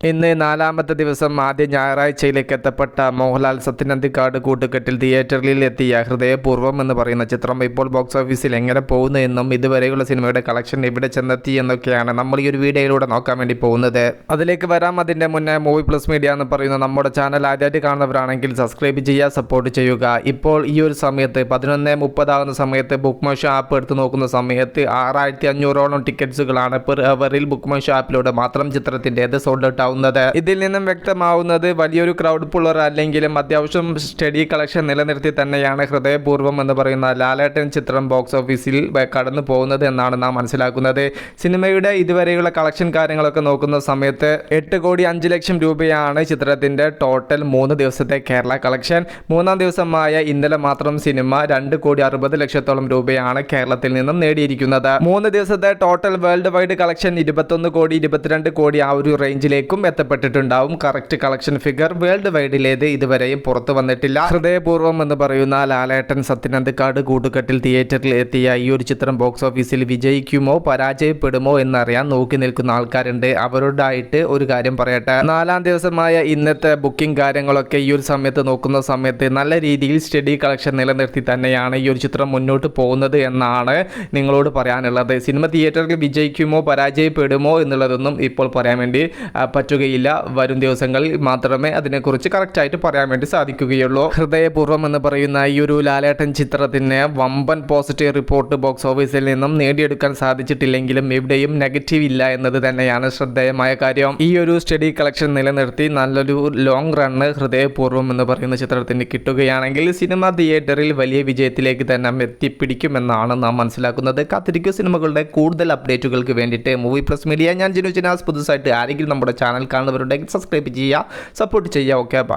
ഇന്ന് നാലാമത്തെ ദിവസം ആദ്യ ഞായറാഴ്ചയിലേക്ക് എത്തപ്പെട്ട മോഹൻലാൽ സത്യനന്ദിക്കാട് കൂട്ടുകെട്ടിൽ തിയേറ്ററിൽ എത്തിയ ഹൃദയപൂർവം എന്ന് പറയുന്ന ചിത്രം ഇപ്പോൾ ബോക്സ് ഓഫീസിൽ എങ്ങനെ പോകുന്നു എന്നും ഇതുവരെയുള്ള സിനിമയുടെ കളക്ഷൻ എവിടെ ചെന്നെത്തി എന്നൊക്കെയാണ് നമ്മൾ ഈ ഒരു വീഡിയോയിലൂടെ നോക്കാൻ വേണ്ടി പോകുന്നത്. അതിലേക്ക് വരാം. അതിന്റെ മുന്നേ മൂവി പ്ലസ് മീഡിയ എന്ന് പറയുന്ന നമ്മുടെ ചാനൽ ആദ്യമായിട്ട് കാണുന്നവരാണെങ്കിൽ സബ്സ്ക്രൈബ് ചെയ്യുക സപ്പോർട്ട് ചെയ്യുക. ഇപ്പോൾ ഈ ഒരു സമയത്ത് പതിനൊന്ന് മുപ്പതാകുന്ന സമയത്ത് ബുക്ക് മൈ ഷോ ആപ്പ് എടുത്ത് നോക്കുന്ന സമയത്ത് ആറായിരത്തി അഞ്ഞൂറോളം ടിക്കറ്റ്സുകളാണ് പെർ അവറിൽ ബുക്ക് മൈ ഷോ ആപ്പിലൂടെ മാത്രം ചിത്രത്തിന്റെ സോൾഡ് ഔട്ട് ആവുന്നത് ഇതിൽ നിന്നും വ്യക്തമാവുന്നത് വലിയൊരു ക്രൗഡ് പുള്ളർ അല്ലെങ്കിലും അത്യാവശ്യം സ്റ്റഡി കളക്ഷൻ നിലനിർത്തി തന്നെയാണ് ഹൃദയപൂർവം എന്ന് പറയുന്ന ലാലേട്ടൻ ചിത്രം ബോക്സ് ഓഫീസിൽ കടന്നു പോകുന്നത് എന്നാണ് നാം മനസ്സിലാക്കുന്നത്. സിനിമയുടെ ഇതുവരെയുള്ള കളക്ഷൻ കാര്യങ്ങളൊക്കെ നോക്കുന്ന സമയത്ത് എട്ട് കോടി അഞ്ച് ലക്ഷം രൂപയാണ് ചിത്രത്തിന്റെ ടോട്ടൽ മൂന്ന് ദിവസത്തെ കേരള കളക്ഷൻ മൂന്നാം ദിവസമായ ഇന്നലെ മാത്രം സിനിമ രണ്ട് കോടി അറുപത് ലക്ഷത്തോളം രൂപയാണ് കേരളത്തിൽ നിന്നും നേടിയിരിക്കുന്നത്. മൂന്ന് ദിവസത്തെ ടോട്ടൽ വേൾഡ് വൈഡ് കളക്ഷൻ ഇരുപത്തൊന്ന് കോടി ഇരുപത്തിരണ്ട് കോടി ആ ഒരു റേഞ്ചിലേക്കും എത്തപ്പെട്ടിട്ടുണ്ടാവും. കറക്റ്റ് കളക്ഷൻ ഫിഗർ വേൾഡ് വൈഡിലേത് ഇതുവരെയും പുറത്തു വന്നിട്ടില്ല. ഹൃദയപൂർവം എന്ന് പറയുന്ന ലാലേട്ടൻ സത്യനന്ദക്കാട് കൂട്ടുകെട്ടിൽ തിയേറ്ററിൽ എത്തിയ ഈ ഒരു ചിത്രം ബോക്സ് ഓഫീസിൽ വിജയിക്കുമോ പരാജയപ്പെടുമോ എന്നറിയാൻ നോക്കി നിൽക്കുന്ന ആൾക്കാരുണ്ട്. അവരോടായിട്ട് ഒരു കാര്യം പറയട്ടെ. നാലാം ദിവസമായ ഇന്നത്തെ ബുക്കിംഗ് കാര്യങ്ങളൊക്കെ ഈ ഒരു സമയത്ത് നോക്കുന്ന സമയത്ത് നല്ല രീതിയിൽ സ്റ്റഡി കളക്ഷൻ നിലനിർത്തി തന്നെയാണ് ഈ ഒരു ചിത്രം മുന്നോട്ട് പോകുന്നത് എന്നാണ് നിങ്ങളോട് പറയാനുള്ളത്. സിനിമ തിയേറ്ററിൽ വിജയിക്കുമോ പരാജയപ്പെടുമോ എന്നുള്ളതൊന്നും ഇപ്പോൾ പറയാൻ വേണ്ടി ആ, പറ്റുകയില്ല. വരും ദിവസങ്ങളിൽ മാത്രമേ അതിനെക്കുറിച്ച് കറക്റ്റായിട്ട് പറയാൻ വേണ്ടി സാധിക്കുകയുള്ളൂ. ഹൃദയപൂർവം എന്ന് പറയുന്ന ഈ ഒരു ലാലേട്ടൻ ചിത്രത്തിന് വമ്പൻ പോസിറ്റീവ് റിപ്പോർട്ട് ബോക്സ് ഓഫീസിൽ നിന്നും നേടിയെടുക്കാൻ സാധിച്ചിട്ടില്ലെങ്കിലും എവിടെയും നെഗറ്റീവ് ഇല്ല എന്നത് തന്നെയാണ് ശ്രദ്ധേയമായ കാര്യം. ഈ ഒരു സ്റ്റഡി കളക്ഷൻ നിലനിർത്തി നല്ലൊരു ലോങ് റണ്ണ് ഹൃദയപൂർവം എന്ന് പറയുന്ന ചിത്രത്തിന് കിട്ടുകയാണെങ്കിൽ സിനിമ തിയേറ്ററിൽ വലിയ വിജയത്തിലേക്ക് തന്നെ എത്തിപ്പിടിക്കുമെന്നാണ് നാം മനസ്സിലാക്കുന്നത്. കാത്തിരിക്കൂ സിനിമകളുടെ കൂടുതൽ അപ്ഡേറ്റുകൾക്ക് വേണ്ടിയിട്ട് മൂവി പ്ലസ് മീഡിയ ഞാൻ ജിനു ചിനാസ് പുതുസായിട്ട് ആരെങ്കിലും നമ്മുടെ ചാനൽ കാണുന്നവരുണ്ടെങ്കിൽ സബ്സ്ക്രൈബ് ചെയ്യുക സപ്പോർട്ട് ചെയ്യുക. Okay by